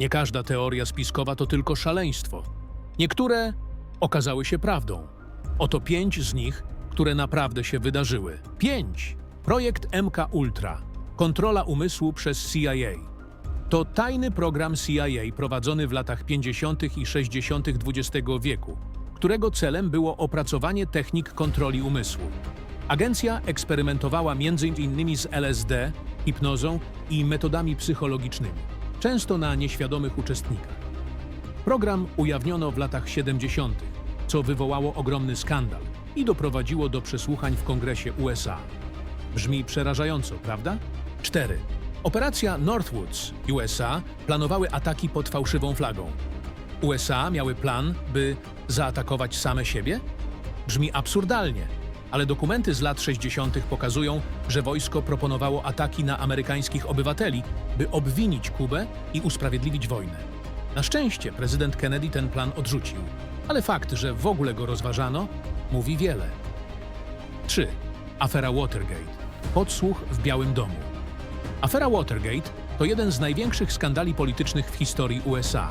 Nie każda teoria spiskowa to tylko szaleństwo. Niektóre okazały się prawdą. Oto pięć z nich, które naprawdę się wydarzyły. Pięć. Projekt MK Ultra. Kontrola umysłu przez CIA. To tajny program CIA prowadzony w latach 50. i 60. XX wieku, którego celem było opracowanie technik kontroli umysłu. Agencja eksperymentowała m.in. z LSD, hipnozą i metodami psychologicznymi, często na nieświadomych uczestnikach. Program ujawniono w latach 70., co wywołało ogromny skandal i doprowadziło do przesłuchań w Kongresie USA. Brzmi przerażająco, prawda? 4. Operacja Northwoods USA planowały ataki pod fałszywą flagą. USA miały plan, by zaatakować same siebie? Brzmi absurdalnie, ale dokumenty z lat 60. pokazują, że wojsko proponowało ataki na amerykańskich obywateli, by obwinić Kubę i usprawiedliwić wojnę. Na szczęście prezydent Kennedy ten plan odrzucił, ale fakt, że w ogóle go rozważano, mówi wiele. 3. Afera Watergate. Podsłuch w Białym Domu. Afera Watergate to jeden z największych skandali politycznych w historii USA.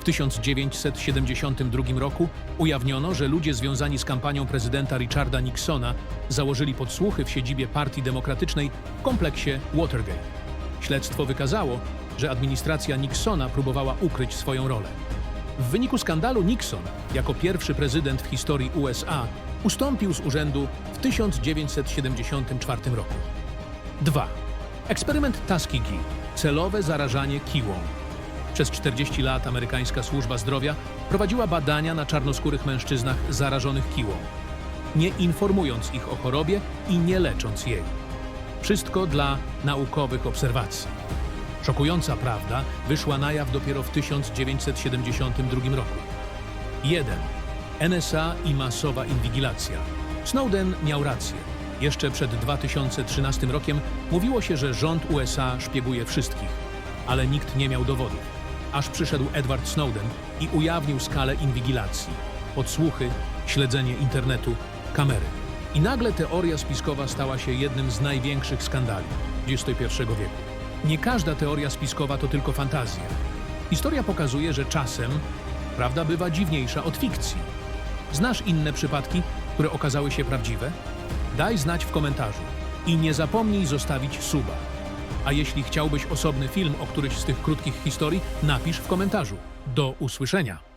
W 1972 roku ujawniono, że ludzie związani z kampanią prezydenta Richarda Nixona założyli podsłuchy w siedzibie Partii Demokratycznej w kompleksie Watergate. Śledztwo wykazało, że administracja Nixona próbowała ukryć swoją rolę. W wyniku skandalu Nixon, jako pierwszy prezydent w historii USA, ustąpił z urzędu w 1974 roku. 2. Eksperyment Tuskegee. Celowe zarażanie kiłą. Przez 40 lat amerykańska służba zdrowia prowadziła badania na czarnoskórych mężczyznach zarażonych kiłą, nie informując ich o chorobie i nie lecząc jej. Wszystko dla naukowych obserwacji. Szokująca prawda wyszła na jaw dopiero w 1972 roku. 1. NSA i masowa inwigilacja. Snowden miał rację. Jeszcze przed 2013 rokiem mówiło się, że rząd USA szpieguje wszystkich, ale nikt nie miał dowodów. Aż przyszedł Edward Snowden i ujawnił skalę inwigilacji, podsłuchy, śledzenie internetu, kamery. I nagle teoria spiskowa stała się jednym z największych skandali XXI wieku. Nie każda teoria spiskowa to tylko fantazja. Historia pokazuje, że czasem prawda bywa dziwniejsza od fikcji. Znasz inne przypadki, które okazały się prawdziwe? Daj znać w komentarzu i nie zapomnij zostawić suba. A jeśli chciałbyś osobny film o któryś z tych krótkich historii, napisz w komentarzu. Do usłyszenia!